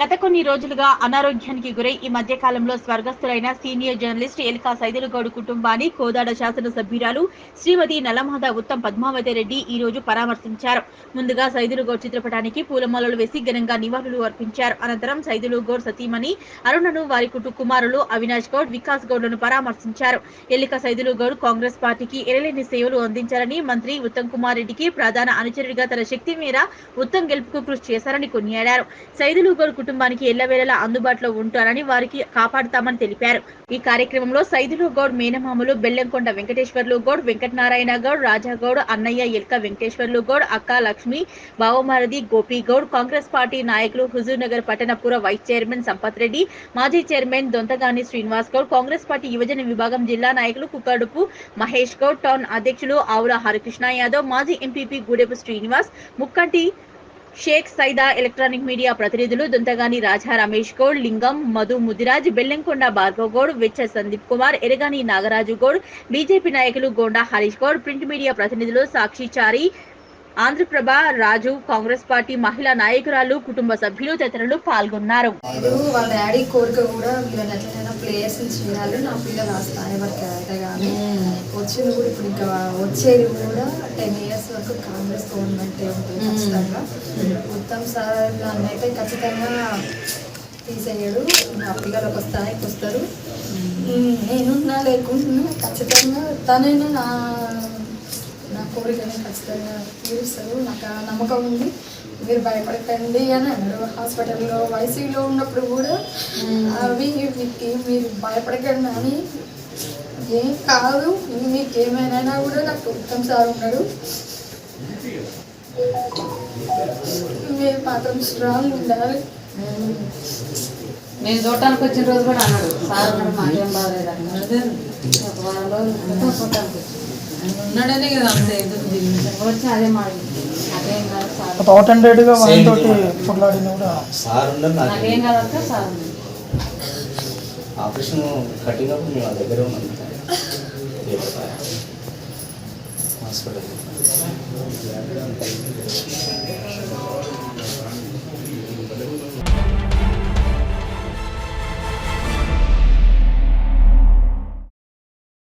గత కొన్ని రోజులుగా అనారోగ్యానికి గురై ఈ మధ్య కాలంలో స్వర్గస్థులైన సీనియర్ జర్నలిస్ట్ ఎలికా సైదులగౌడ్ కుటుంబాన్ని కోదాడ శాసనసభ్యురాలు శ్రీమతి నలమహద ఉత్తమ్ పద్మావతి రెడ్డి ఈ రోజు పరామర్శించారు. ముందుగా సైదులగౌడ్ చిత్రపటానికి పూలమాలలు వేసి ఘనంగా నివాళులు అర్పించారు. అనంతరం సైదులగౌడ్ సతీమణి అరుణను వారి కుటు కుమారులు అవినాష్ గౌడ్ వికాస్ గౌడ్లను పరామర్శించారు. ఎల్లిక సైదులగౌడ్ కాంగ్రెస్ పార్టీకి ఎరలేని సేవలు అందించారని మంత్రి ఉత్తమ్ కుమార్ రెడ్డికి ప్రధాన అనుచరుడిగా తన శక్తి మేర ఉత్తమ్ గెలుపుకు కృషి చేశారని కొనియాడారు. సైదులగౌడ్ కుటుంబానికి ఎల్లవేళలా అందుబాటులో ఉంటారని వారికి కాపాడుతామని తెలిపారు. ఈ కార్యక్రమంలో సైదులు గౌడ్ మేనమామలు బెల్లంకొండ వెంకటేశ్వర్లు గౌడ్ వెంకటనారాయణ గౌడ్ రాజాగౌడ్ అన్నయ్య ఎల్క వెంకటేశ్వర్లు గౌడ్ అక్క లక్ష్మి బావమారది గోపి గౌడ్ కాంగ్రెస్ పార్టీ నాయకులు హుజూర్ నగర్ పట్టణపుర వైస్ చైర్మన్ సంపత్ రెడ్డి మాజీ చైర్మన్ దొంతగాని శ్రీనివాస్ గౌడ్ కాంగ్రెస్ పార్టీ యువజన విభాగం జిల్లా నాయకులు కుక్కడుపు మహేష్ గౌడ్ టౌన్ అధ్యక్షులు ఆవుల హరికృష్ణ యాదవ్ మాజీ ఎంపీపీ గూడెపు శ్రీనివాస్ ముక్కంటి షేక్ సైదా ఎలక్ట్రానిక్ మీడియా ప్రతినిధులు దొంతగాని రాజా రమేష్ గౌడ్ లింగం మధు ముదిరాజ్ బెల్లంకొండ భార్గవ్ గౌడ్ వెచ్చ సందీప్ కుమార్ ఎరగాని నాగరాజు గౌడ్ బీజేపీ నాయకులు గోండా హరీష్ గౌడ్ ప్రింట్ మీడియా ప్రతినిధులు సాక్షి చారి ఆంధ్రప్రభ రాజు కాంగ్రెస్ పార్టీ మహిళా నాయకురాలు కుటుంబ సభ్యులు తదితరులు పాల్గొన్నారు. వాళ్ళ డాడీ కోరిక కూడా వీళ్ళని ప్లేయర్స్ చేయాలి నా పిల్లలు ఆ స్థాయి వరకు అయితే కానీ వచ్చింది కూడా ఇప్పుడు ఇంకా వచ్చేది కూడా టెన్ ఇయర్స్ వరకు కాంగ్రెస్ గవర్నమెంట్ ఉంటుంది ఖచ్చితంగా. ఉత్తమ్ సార్ నన్ను అయితే ఖచ్చితంగా తీసేయడు. నా పిల్లలు ఒక స్థాయికి వస్తారు. నేనున్నా లేకుంటున్నా ఖచ్చితంగా తనైనా నా నా కోరికని ఖచ్చితంగా తీరుస్తారు నాకు ఆ నమ్మకం ఉంది. మీరు భయపడకండి అని అన్నారు హాస్పిటల్లో వైసీలో ఉన్నప్పుడు కూడా అవి మీకు మీరు భయపడకండి అని ఏం కాదు. మీకు ఏమైనా కూడా నాకు ఉత్తమ్ సార్ ఉన్నాడు. మీరు మాత్రం స్ట్రాంగ్ ఉండాలి. నేను చూడటానికి వచ్చిన రోజు కూడా అన్నాడు సార్ ఉన్నాడు మాకేం బాగలేదు అన్నాడు. ఒక వారం రోజులు చూడటానికి ఉన్నాడనే కదా అంత ఎదురు తిరిగింది. వచ్చి అదే మాట. నాకేం కాదు సార్. థౌట్ హండ్రెడ్గా వాళ్ళతోటి కొట్లాడిన కూడా. సార్ నాకు. ఆపరేషన్ కట్టినప్పుడు మేము ఆ దగ్గరే ఉన్నాం Thanks for the.